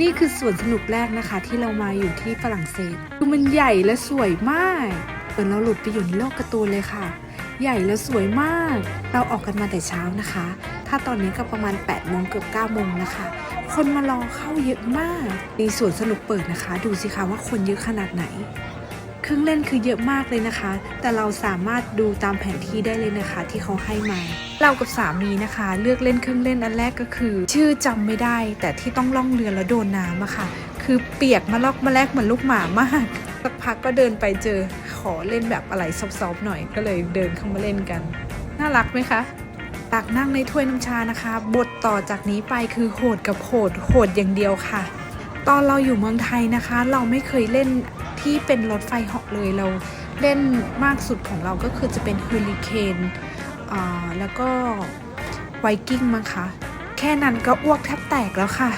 นี่คือสวนสนุกแรกนะคะที่เรามาอยู่ที่ฝรั่งเศสคือมันใหญ่และสวยมากเหมือนเราหลุดไปอยู่ในโลกการ์ตูนเลยค่ะ ใหญ่และสวยมาก เราออกกันมาแต่เช้านะคะ ถ้าตอนนี้ก็ประมาณ8โมงเกือบ9โมงนะคะ คนมารอเข้าเยอะมากในสวนสนุกเปิดนะคะ ดูสิคะว่าคนเยอะขนาดไหน เครื่องเล่นคือเยอะมากเลยนะคะ แต่เราสามารถดูตามแผนที่ได้เลยนะคะ ที่เขาให้มาเรากับสามีนะคะ เลือกเล่นเครื่องเล่นอันแรกก็คือ ชื่อจำไม่ได้ แต่ที่ต้องล่องเรือแล้วโดนน้ำอะค่ะ คือเปียกมาลอกมาแลกเหมือนลูกหมามากสักพักก็เดินไปเจอขอเล่นแบบอะไรซอฟๆหน่อยก็เลยเดินเข้ามาเล่นกัน น่ารักไหมคะตักนั่งในถ้วยน้ำชานะคะ บทต่อจากนี้ไปคือโหดกับโหดโหดอย่างเดียวค่ะ ตอนเราอยู่เมืองไทยนะคะ เราไม่เคยเล่น ที่เป็นรถไฟเหาะเลยเราเล่นมากสุดของเราก็คือจะเป็นเฮอริเคนอ่าแล้วก็ไวกิ้งมั้งคะแค่นั้นก็อ้วกแทบแตกแล้วค่ะ